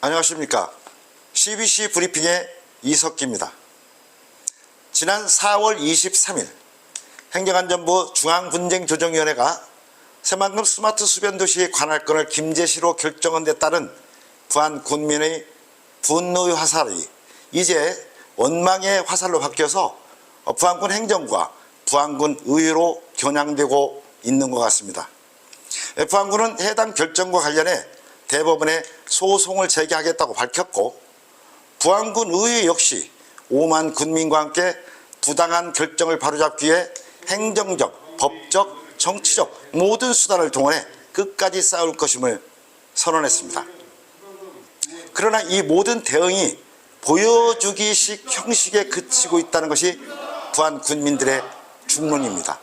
안녕하십니까. CBC 브리핑의 이석기입니다. 지난 4월 23일 행정안전부 중앙분쟁조정위원회가 새만금 스마트 수변도시 관할권을 김제시로 결정한 데 따른 부안 군민의 분노의 화살이 이제 원망의 화살로 바뀌어서 부안군 행정과 부안군 의회로 겨냥되고 있는 것 같습니다. 부안군은 해당 결정과 관련해 대법원에 소송을 제기하겠다고 밝혔고 부안군 의회 역시 5만 군민과 함께 부당한 결정을 바로잡기 위해 행정적, 법적, 정치적 모든 수단을 동원해 끝까지 싸울 것임을 선언했습니다. 그러나 이 모든 대응이 보여주기식 형식에 그치고 있다는 것이 부안 군민들의 중론입니다.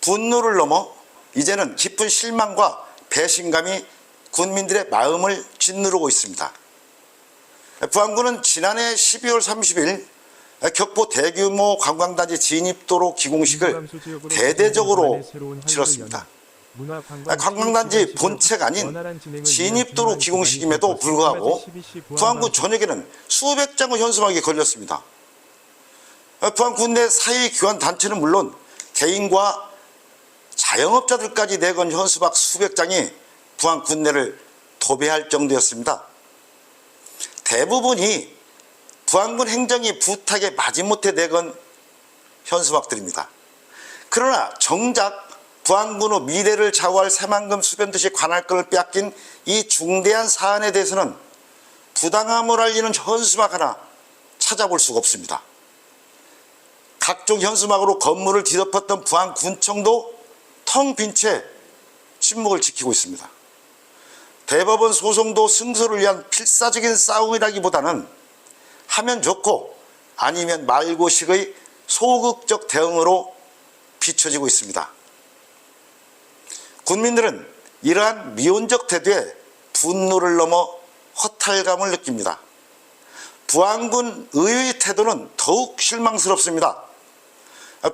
분노를 넘어 이제는 깊은 실망과 배신감이 군민들의 마음을 짓누르고 있습니다. 부안군은 지난해 12월 30일 격포 대규모 관광단지 진입도로 기공식을 대대적으로 치렀습니다. 관광단지 본체가 아닌 진입도로 기공식임에도 불구하고 부안군 전역에는 수백 장의 현수막이 걸렸습니다. 부안 군 내 사회기관 단체는 물론 개인과 자영업자들까지 내건 현수막 수백 장이 부안 군내를 도배할 정도였습니다. 대부분이 부안군 행정이 부탁에 마지못해 내건 현수막들입니다. 그러나 정작 부안군의 미래를 좌우할 새만금 수변도시 관할권을 빼앗긴 이 중대한 사안에 대해서는 부당함을 알리는 현수막 하나 찾아볼 수가 없습니다. 각종 현수막으로 건물을 뒤덮었던 부안군청도 텅 빈 채 침묵을 지키고 있습니다. 대법원 소송도 승소를 위한 필사적인 싸움이라기보다는 하면 좋고 아니면 말고식의 소극적 대응으로 비춰지고 있습니다. 국민들은 이러한 미온적 태도에 분노를 넘어 허탈감을 느낍니다. 부안군 의회의 태도는 더욱 실망스럽습니다.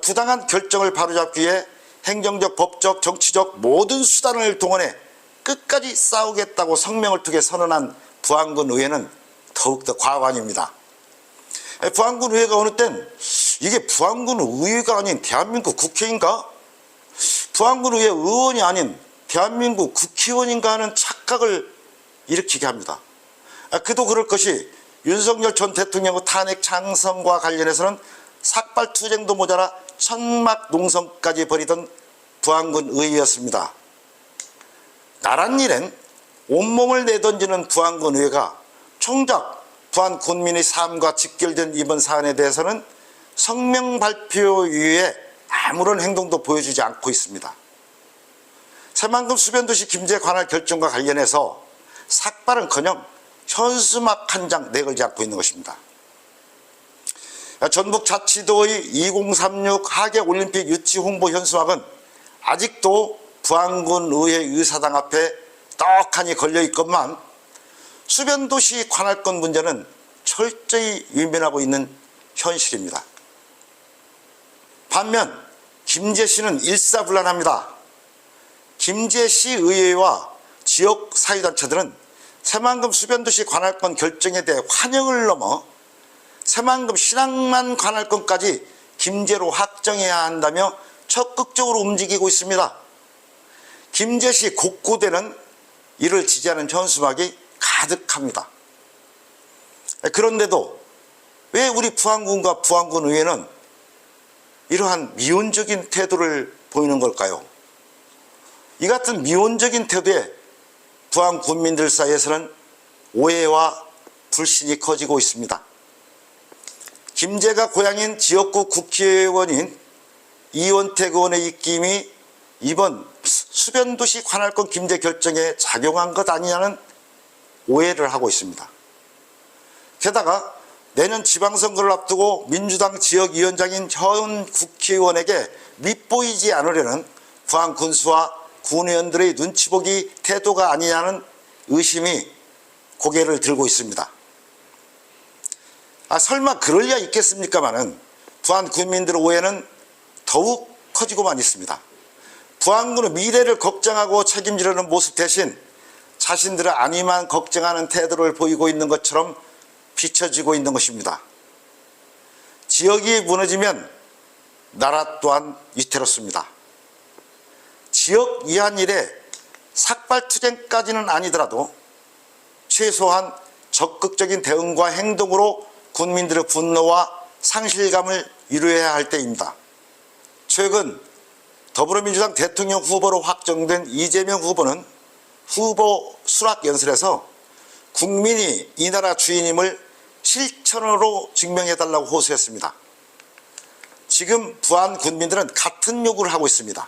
부당한 결정을 바로잡기 위해 행정적, 법적, 정치적 모든 수단을 동원해 끝까지 싸우겠다고 성명을 통해 선언한 부안군 의회는 더욱더 과관입니다. 부안군 의회가 어느 땐 이게 부안군 의회가 아닌 대한민국 국회인가? 부안군 의회 의원이 아닌 대한민국 국회의원인가 하는 착각을 일으키게 합니다. 그도 그럴 것이 윤석열 전 대통령의 탄핵 창성과 관련해서는 삭발 투쟁도 모자라 천막 농성까지 벌이던 부안군 의회였습니다. 나란 일엔 온몸을 내던지는 부안군 의회가 총작 부안 군민의 삶과 직결된 이번 사안에 대해서는 성명 발표 이외에 아무런 행동도 보여주지 않고 있습니다. 새만금 수변도시 김제 관할 결정과 관련해서 삭발은커녕 현수막 한 장 내걸지 않고 있는 것입니다. 전북 자치도의 2036 하계올림픽 유치 홍보 현수막은 아직도 부안군 의회 의사당 앞에 떡하니 걸려 있건만 수변도시 관할권 문제는 철저히 위면하고 있는 현실입니다. 반면 김제시는 일사불란합니다. 김제시 의회와 지역 사회단체들은 새만금 수변도시 관할권 결정에 대해 환영을 넘어 새만금 신앙만 관할권까지 김제로 확정해야 한다며 적극적으로 움직이고 있습니다. 김제시 곳곳에는 이를 지지하는 현수막이 가득합니다. 그런데도 왜 우리 부안군과 부안군 의회는 이러한 미온적인 태도를 보이는 걸까요? 이 같은 미온적인 태도에 부안 군민들 사이에서는 오해와 불신이 커지고 있습니다. 김제가 고향인 지역구 국회의원인 이원택 의원의 입김이 이번 수변도시 관할권 김제 결정에 작용한 것 아니냐는 오해를 하고 있습니다. 게다가 내년 지방선거를 앞두고 민주당 지역위원장인 현 국회의원에게 밉보이지 않으려는 부안 군수와 군의원들의 눈치 보기 태도가 아니냐는 의심이 고개를 들고 있습니다. 아, 설마 그럴 리가 있겠습니까마는 부안 군민들의 오해는 더욱 커지고만 있습니다. 부안군의 미래를 걱정하고 책임지려는 모습 대신 자신들의 안위만 걱정하는 태도를 보이고 있는 것처럼 비춰지고 있는 것입니다. 지역이 무너지면 나라 또한 위태롭습니다. 지역 이한 일에 삭발투쟁까지는 아니더라도 최소한 적극적인 대응과 행동으로 군민들의 분노와 상실감을 이루어야 할 때입니다. 최근 더불어민주당 대통령 후보로 확정된 이재명 후보는 후보 수락 연설에서 국민이 이 나라 주인임을 실천으로 증명해달라고 호소했습니다. 지금 부안 군민들은 같은 요구를 하고 있습니다.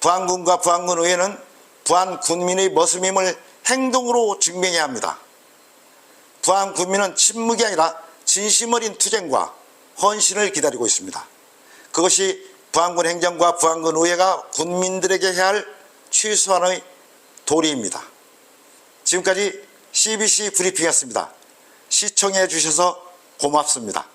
부안군과 부안군 의회는 부안 군민의 머슴임을 행동으로 증명해야 합니다. 부안 군민은 침묵이 아니라 진심 어린 투쟁과 헌신을 기다리고 있습니다. 그것이 부안군 행정과 부안군 의회가 군민들에게 해야 할 최소한의 도리입니다. 지금까지 CBC 브리핑이었습니다. 시청해 주셔서 고맙습니다.